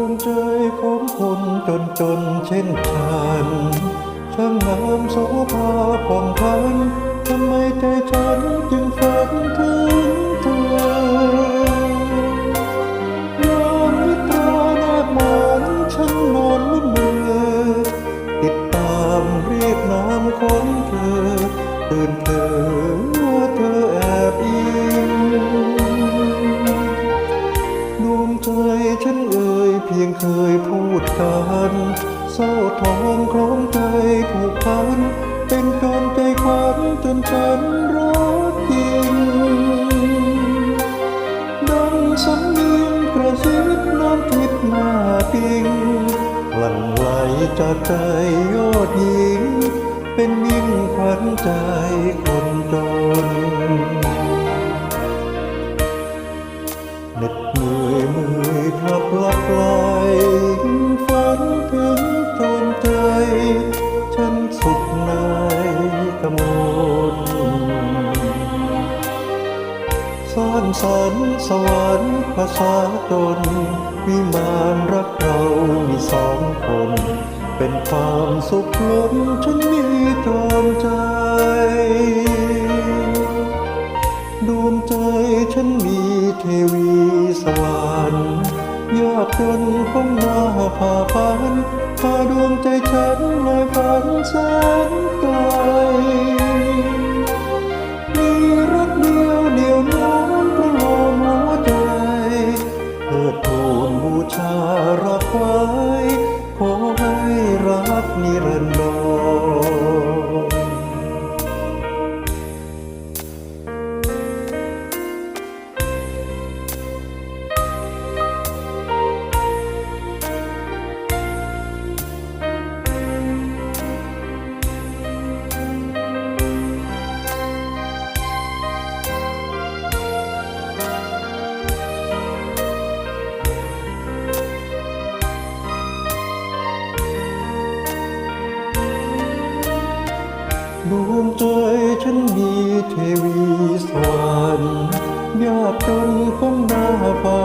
วงใจของคนจนจนเช่นฉันช่างงามโสภาผ่องพันทำไมใจฉันจึงฝันถึงเธอยามนิทรานาดหมอนฉันนอนละเมอติดตามเรียกนามของเธอตื่นเธอ พูดกันโซ่ทองของใจผูกพัน เป็นจนใจควันจนฉันรักจริงดังสำเนียงกระซิบน้ำทิพย์หน้าปิงหลั่งไหลจากใจยอดหญิง เป็นยิ่งขวัญใจ สรรสวรรค์ภาษาตนวิมานรักเรามีสองคน เป็นความสุขล้นฉันมีตรอมใจ ดวงใจฉันมีเทวีสวรรค์ยากจนคงหน้าผ่าพันพาดวงใจฉันลอยฝันแสนไกล ล ดวงใจฉันมีเทวีสวรรค์ยากจนคงหน้าฝ่า